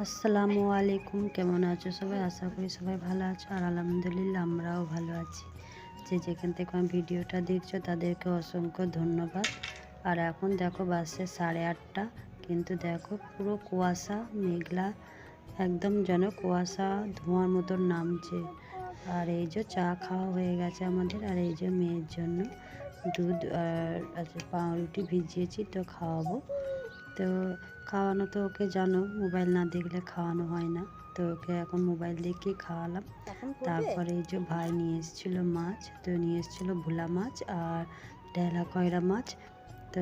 আসসালামু আলাইকুম, কেমন আছো সবাই? আশা করি সবাই ভালো আছো। আর আলহামদুলিল্লাহ আমরাও ভালো আছি। যে যেখান থেকে আমার ভিডিওটা দেখছ, তাদেরকে অসংখ্য ধন্যবাদ। আর এখন দেখো বাসে সাড়ে আটটা। কিন্তু দেখো পুরো কুয়াশা, মেঘলা, একদম যেন কুয়াশা ধোঁয়ার মতন নামছে। আর এই যে চা খাওয়া হয়ে গেছে আমাদের, আর এই যে মেয়ের জন্য দুধ আর পাউরুটি ভিজিয়েছি, তো খাওয়াবো। তো খাওয়ানো তো ওকে জানো মোবাইল না দেখলে খাওয়ানো হয় না। তো ওকে এখন মোবাইল দেখিয়ে খাওয়ালাম। তারপরে এই যে ভাই নিয়ে এসেছিল মাছ তো নিয়ে এসেছিল ভোলা মাছ আর ডেলা কয়রা মাছ। তো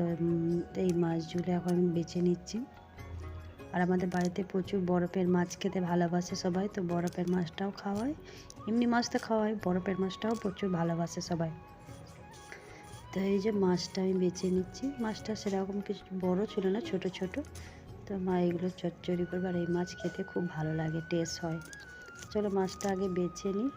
এই মাছগুলো এখন আমি বেছে নিচ্ছি। আর আমাদের বাড়িতে প্রচুর বরফের মাছ খেতে ভালোবাসে সবাই তো বরফের মাছটাও খাওয়ায়। এমনি মাছ তো খাওয়াই বরফের মাছটাও প্রচুর ভালোবাসে সবাই। তো এই যে মাছটা আমি বেছে নিচ্ছি। মাছটা সেরকম কিছু বড় ছিল না, ছোট ছোট। তো মা এগুলো চচ্চড়ি করবে আর এই মাছ খেতে খুব ভালো লাগে টেস্ট হয়। চলো মাছটা আগে বেছে নিই।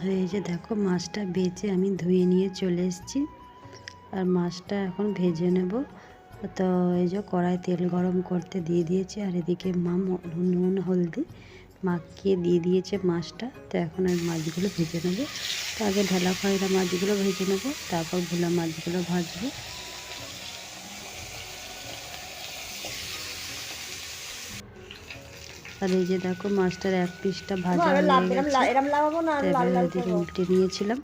আর এই যে দেখো মাছটা বেচে আমি ধুয়ে নিয়ে চলে এসেছি। আর মাছটা এখন ভেজে নেব। তো এই যে কড়াই তেল গরম করতে দিয়ে দিয়েছে আর এদিকে মা নুন হলদি মাখিয়ে দিয়ে দিয়েছে মাছটা। তো এখন আমি মাছগুলো ভেজে নেব। তো আগে ঢেলা খয়রা মাছগুলো ভেজে নেব, তারপর ভোলা মাছগুলো ভাজবো। আর এই যে দেখো মাছটার এক পিসটা ভাজা হয়ে গেছে। উল্টে নিয়েছিলাম।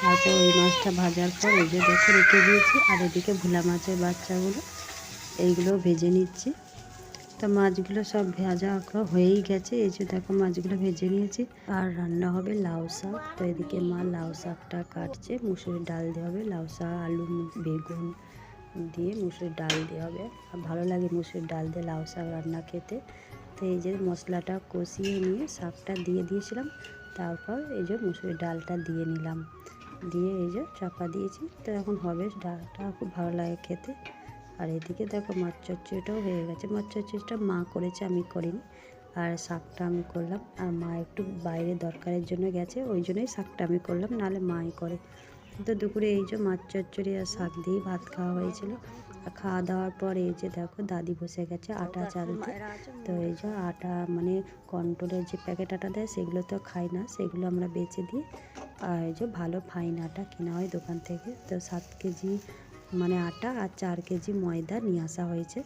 তারপর ওই মাছটা ভাজার পর এই যে দেখো রেখে দিয়েছি। আর এদিকে ভোলা মাছের বাচ্চাগুলো এইগুলো ভেজে নিচ্ছি। তো মাছগুলো সব ভেজা হয়েই গেছে। এই যে দেখো মাছগুলো ভেজে নিয়েছি। আর রান্না হবে লাউ শাক। তো এদিকে মা লাউ শাকটা কাটছে। মুসুরির ডাল দেওয়া হবে লাউ শাক আলু বেগুন দিয়ে মুসুরির ডাল দেওয়া হবে। আর ভালো লাগে মুসুরির ডাল দিয়ে লাউ শাক রান্না খেতে। তো এই যে মশলাটা কষিয়ে নিয়ে শাকটা দিয়ে দিয়েছিলাম। তারপর এই যে মুসুরির ডালটা দিয়ে নিলাম। দিয়ে এই যে চাপা দিয়েছি। তো এখন হবে ডালটা, খুব ভালো লাগে খেতে। আর এদিকে দেখো মাছ চচ্চড়িটাও হয়ে গেছে। মাছ চচ্চড়িটা মা করেছে, আমি করিনি। আর শাকটা আমি করলাম। আর মা একটু বাইরে দরকারের জন্য গেছে, ওই জন্যই শাকটা আমি করলাম। নাহলে মাই করে। তো দুপুরে এই যে মাছ চচ্চড়ি আর শাক দিয়ে ভাত খাওয়া হয়েছিল। আর খাওয়া দাওয়ার পর এই যে দেখো দাদি বসে গেছে আটা চালতে। তো এই যে আটা মানে কন্ট্রোলের যে প্যাকেট আটা দেয় সেগুলো তো খাই না সেগুলো আমরা বেচে দিই। আর এই যে ভালো ফাইন আটা কেনা হয় দোকান থেকে। তো সাত কেজি মানে আটা আর চার কেজি ময়দা নিয়ে আসা হয়েছে।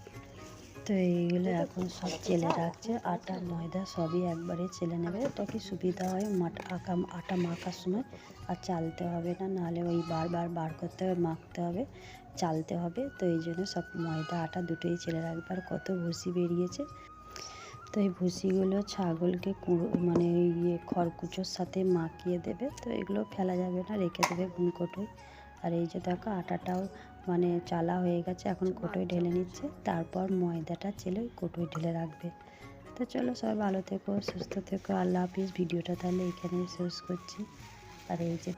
তো এইগুলো এখন সব চেলে রাখছে। আটা, ময়দা সবই একবারে চেলে নেবে। এটা কি সুবিধা হয় মাট আঁকা, আটা মাখার সময়? আর চালতে হবে না, নাহলে ওই বারবার বার করতে হবে, মাখতে হবে, চালতে হবে। তো এই জন্য সব ময়দা, আটা দুটোই চেলে রাখবে। আর কত ভুসি বেরিয়েছে। তো এই ভুসিগুলো ছাগলকে কুড়ো মানে ইয়ে খড়কুচোর সাথে মাখিয়ে দেবে। তো এগুলো ফেলা যাবে না, রেখে দেবে কোটোয় আর এই যে দেখো আটাটাও মানে চালা হয়ে গেছে, এখন কোটোয় ঢেলে নিচ্ছে। তারপর ময়দাটা চেলে কোটোয় ঢেলে রাখবে। তো চলো সবাই ভালো থেকো, সুস্থ থেকো, আল্লাহ হাফিজ। ভিডিওটা তাহলে এখানেই শেষ করছি। আর এই যে